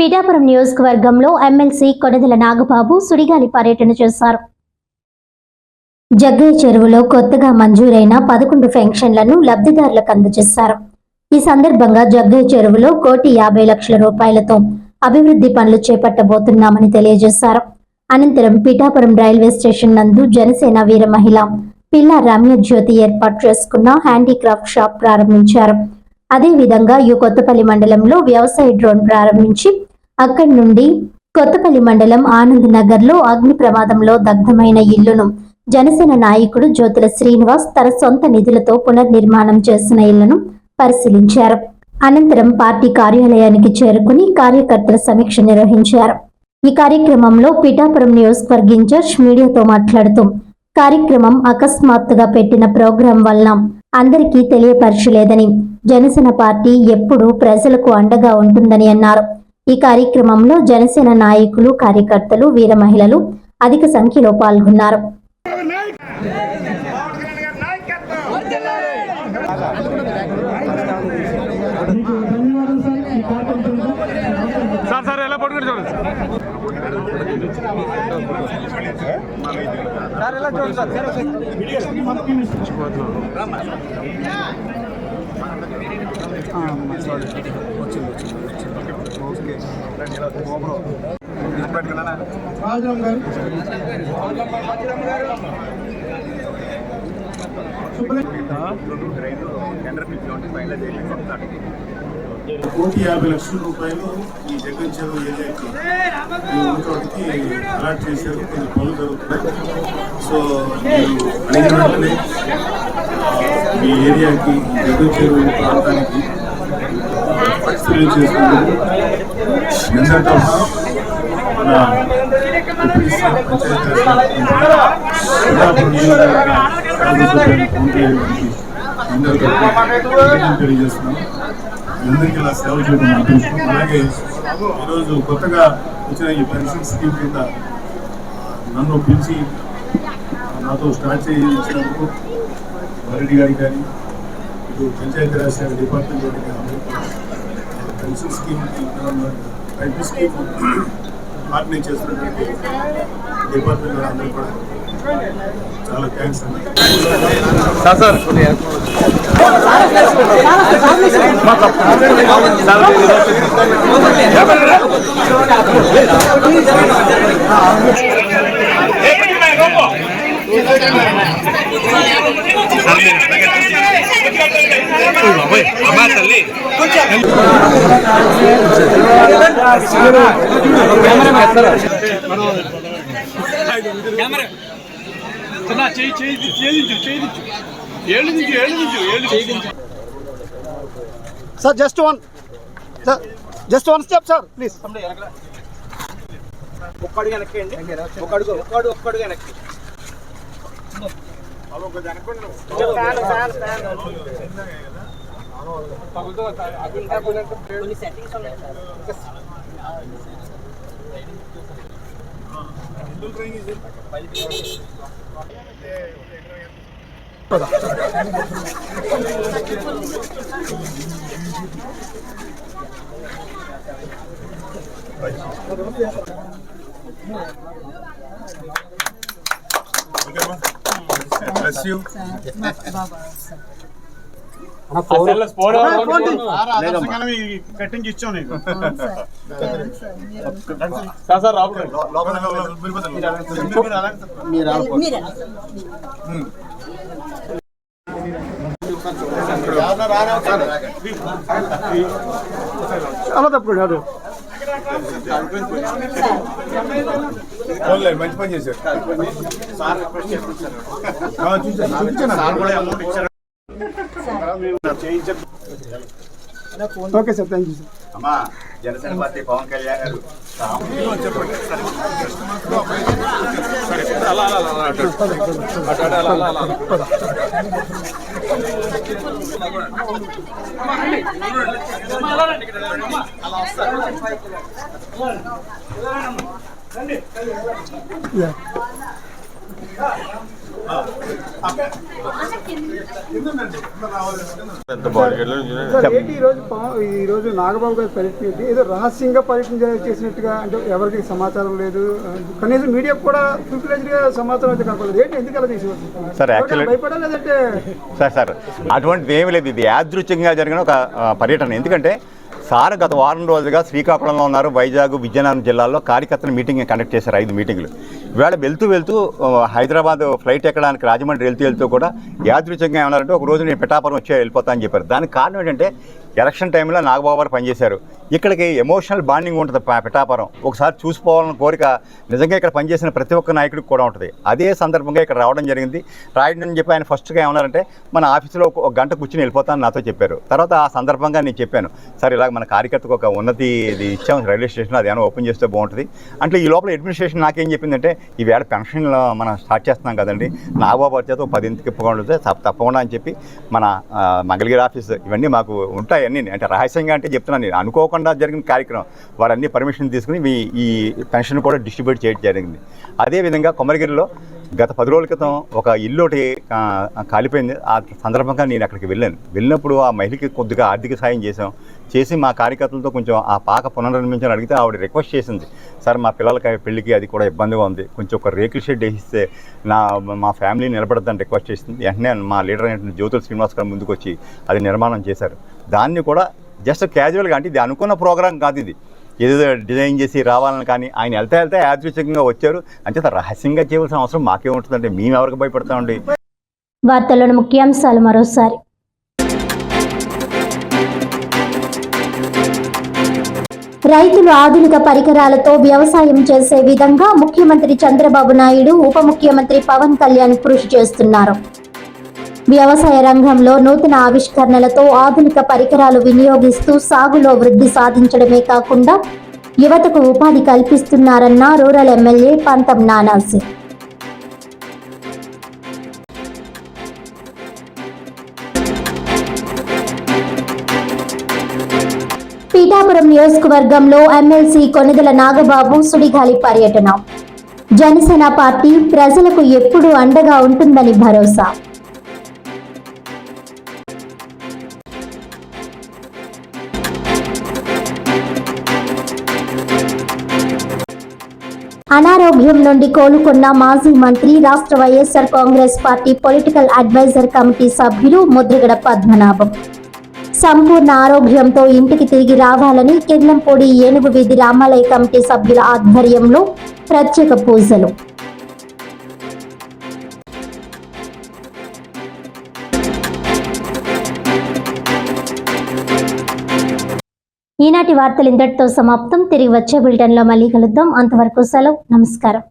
పిఠాపురం నియోజకవర్గంలో ఎమ్మెల్సీ కొనదల నాగబాబు సుడిగాలి పర్యటన చేశారు. జగ్గయ్య చెరువులో కొత్తగా మంజూరైన పదకొండు పెన్షన్లను లబ్ధిదారులకు అందజేశారు. ఈ సందర్భంగా జగ్గయ్య చెరువులో కోటి యాభై లక్షల రూపాయలతో అభివృద్ధి పనులు చేపట్టబోతున్నామని తెలియజేశారు. అనంతరం పిఠాపురం రైల్వే స్టేషన్ నందు జనసేన వీర మహిళ పిల్ల రమ్య జ్యోతి ఏర్పాటు చేసుకున్న హ్యాండీక్రాఫ్ట్ షాప్ ప్రారంభించారు. అదేవిధంగా యు కొత్తపల్లి మండలంలో వ్యవసాయ డ్రోన్ ప్రారంభించి అక్కడి నుండి కొత్తపల్లి మండలం ఆనంద్ నగర్లో అగ్ని ప్రమాదంలో దగ్ధమైన ఇల్లును జనసేన నాయకుడు జ్యోతుల శ్రీనివాస్ తన సొంత నిధులతో పునర్నిర్మాణం చేసిన ఇళ్ళను పరిశీలించారు. అనంతరం పార్టీ కార్యాలయానికి చేరుకుని కార్యకర్తల సమీక్ష నిర్వహించారు. ఈ కార్యక్రమంలో పిఠాపురం నియోజకవర్గ ఇన్ఛార్జ్ మీడియాతో మాట్లాడుతూ కార్యక్రమం అకస్మాత్తుగా పెట్టిన ప్రోగ్రాం వల్ల అందరికీ తెలియపరచలేదని జనసేన పార్టీ ఎప్పుడూ ప్రజలకు అండగా ఉంటుందని అన్నారు. ఈ కార్యక్రమంలో జనసేన నాయకులు కార్యకర్తలు వీర మహిళలు అధిక సంఖ్యలో పాల్గొన్నారు. సార్ సార్ సార్ రాజాం గారు. కోటి యాభై లక్షల రూపాయలు ఈ జగన్ చెరువు ఊరితోటికి అలాట్ చేశారు కొన్ని పనులు జరుగుతున్నాయి. సో మీరు అడిగిన వెంటనే ఆ, ఈ ఏరియాకి ఈ జగన్ చెరువు ప్రాంతానికి పరిస్థితులు చేసుకుంటారు ఎందరితో మన డిప్యూటీ అందరికీ ఇలా సేవ చేయడం అలాగే ఈరోజు కొత్తగా వచ్చిన ఈ పెన్షన్ స్కీమ్ కింద నన్ను పిలిచి నాతో స్టార్ట్ చేయించినందుకు మరెడ్డి గారికి కానీ ఇటు పంచాయతీరాజ్ శాఖ department pension scheme pension scheme organise చేస్తున్నటువంటి డిపార్ట్మెంట్ అందరికీ కూడా చాలా థ్యాంక్స్ అండి. Sir sir. అమ్మా తల్లి చేయి చేయి చేయించు చేయించు ఏళ్ళు నుంచి ఏళ్ళు నుంచి ఏళ్ళు చేయించు sir just one sir just one step sir please ఒక్కడు వెనక్కండి ఒక్కడుగు ఒక్కడు ఒక్కడు వెనక్కి. ఫ్యాన్ ఫ్యాన్ ఫ్యాన్ కొన్ని సెట్టింగ్స్ ఉన్నాయి Bless you. కట్టించి ఇచ్చాం నీకు. సార్. సార్ రాబు లోపల పోన్లే, మంచి పని చేశారు. Okay sir thank you sir. అమ్మా జనసేన పార్టీ పవన్ కళ్యాణ్ గారు. అలా అలా ఏంటి ఈ రోజు పవన్ ఈ రోజు నాగబాబు గారి పర్యటన ఏంటి? ఏదో రహస్యంగా పర్యటన చేసినట్టుగా అంటే ఎవరికి సమాచారం లేదు. కనీసం మీడియాకు కూడా ప్రివిలేజ్గా సమాచారం అయితే కనపడలేదు. ఏంటి ఎందుకు అలా చేసేవారు సార్, actually- భయపడా లేదంటే సార్ సార్ అటువంటిది ఏమీ లేదు. ఇది యాదృచ్ఛికంగా జరిగిన ఒక పర్యటన. ఎందుకంటే సార్ గత వారం రోజులుగా శ్రీకాకుళంలో ఉన్నారు. వైజాగ్ విజయనగరం జిల్లాల్లో కార్యకర్తల మీటింగ్ కండక్ట్ చేశారు ఐదు మీటింగ్లు. ఇవాళ వెళ్తూ వెళ్తూ హైదరాబాద్ ఫ్లైట్ ఎక్కడానికి రాజమండ్రి వెళ్తూ వెళ్తూ కూడా యాదృచ్ఛికంగా ఏమన్నారంటే ఒక రోజు నేను పిఠాపురం వచ్చే వెళ్ళిపోతా అని చెప్పారు. దానికి కారణం ఏంటంటే ఎలక్షన్ టైంలో నాగబాబు గారు పనిచేశారు. ఇక్కడికి ఎమోషనల్ బాండింగ్ ఉంటుంది పిఠాపురం. ఒకసారి చూసుకోవాలన్న కోరిక నిజంగా ఇక్కడ పనిచేసిన ప్రతి ఒక్క నాయకుడికి కూడా ఉంటుంది. అదే సందర్భంగా ఇక్కడ రావడం జరిగింది. రాయడం అని చెప్పి ఆయన ఫస్ట్గా ఏమన్నారంటే మన ఆఫీసులో ఒక ఒక గంట కూర్చుని వెళ్ళిపోతాను నాతో చెప్పారు. తర్వాత ఆ సందర్భంగా నేను చెప్పాను. సార్ ఇలాగ మన కార్యకర్తకు ఒక ఉన్నతి ఇది ఇచ్చాము రైల్వే స్టేషన్ అది ఏమైనా ఓపెన్ చేస్తే బాగుంటుంది. అంటే ఈ లోపల అడ్మినిస్ట్రేషన్ నాకేం చెప్పిందంటే ఈవేళ పెన్షన్లో మనం స్టార్ట్ చేస్తున్నాం కదండి. నాగబాబు చేత పది పదింటికి ఇప్పకుండా తప్ప- తప్పకుండా అని చెప్పి మన మంగళగిరి ఆఫీస్ ఇవన్నీ మాకు ఉంటాయి అన్నీ. అంటే రహస్యంగా అంటే చెప్తున్నాను నేను. అనుకోకుండా జరిగిన కార్యక్రమం. వారన్నీ పర్మిషన్ తీసుకుని మీ ఈ పెన్షన్ కూడా డిస్ట్రిబ్యూట్ చేయడం జరిగింది. అదేవిధంగా కొమరగిరిలో గత పది రోజుల క్రితం ఒక ఇల్లు ఒకటి కాలిపోయింది ఆ సందర్భంగా నేను అక్కడికి వెళ్ళాను. వెళ్ళినప్పుడు ఆ మహిళకి కొద్దిగా ఆర్థిక సాయం చేసాం చేసి మా కార్యకర్తలతో కొంచెం ఆ పాక పునర్నిర్మించాలని అడిగితే ఆవిడ రిక్వెస్ట్ చేసింది. సార్ మా పిల్లలకి పెళ్ళికి అది కూడా ఇబ్బందిగా ఉంది. కొంచెం ఒక రేకుల షెడ్ వేసిస్తే నా మా ఫ్యామిలీ నిలబడద్దని రిక్వెస్ట్ చేసింది. వెంటనే మా లీడర్ అయినటువంటి జ్యోతుల శ్రీనివాస్ గారు ముందుకు వచ్చి అది నిర్మాణం చేశారు. దాన్ని కూడా జస్ట్ క్యాజువల్గా అంటే ఇది అనుకున్న ప్రోగ్రాం కాదు ఇది. ఏదో డిజైన్ చేసి రావాలని కానీ ఆయన వెళ్తే వెళ్తే యాదృచ్ఛికంగా వచ్చారు. అంచేత రహస్యంగా చేయవలసిన అవసరం మాకే ఉంటుందంటే మేము ఎవరికి భయపడతామండి? వార్తల్లోని ముఖ్యాంశాలు మరోసారి. రైతులు ఆధునిక పరికరాలతో వ్యవసాయం చేసే విధంగా ముఖ్యమంత్రి చంద్రబాబు నాయుడు ఉప ముఖ్యమంత్రి పవన్ కళ్యాణ్ కృషి చేస్తున్నారు. వ్యవసాయ రంగంలో నూతన ఆవిష్కరణలతో ఆధునిక పరికరాలు వినియోగిస్తూ సాగులో వృద్ధి సాధించడమే కాకుండా యువతకు ఉపాధి కల్పిస్తున్నారన్న రూరల్ ఎమ్మెల్యే పంతం నానాసి నియోజకవర్గంలో ఎమ్మెల్సీ కొనిదెల నాగబాబు సుడిగాలి పర్యటన. జనసేన పార్టీ ప్రజలకు ఎప్పుడూ అండగా ఉంటుందని భరోసా. అనారోగ్యం నుండి కోలుకున్న మాజీ మంత్రి రాష్ట్ర YSR Congress party political adviser committee సభ్యులు ముద్రగడ పద్మనాభం. సంపూర్ణ ఆరోగ్యంతో ఇంటికి తిరిగి రావాలని కిర్లంపూడి ఏనుగు వీధి రామాలయ కమిటీ సభ్యుల ఆధ్వర్యంలో ప్రత్యేక పూజలు. ఈనాటి వార్తలు ఇంతటితో సమాప్తం. తిరిగి వచ్చే బులెటిన్లో మళ్ళీ కలుద్దాం. అంతవరకు సెలవు. నమస్కారం.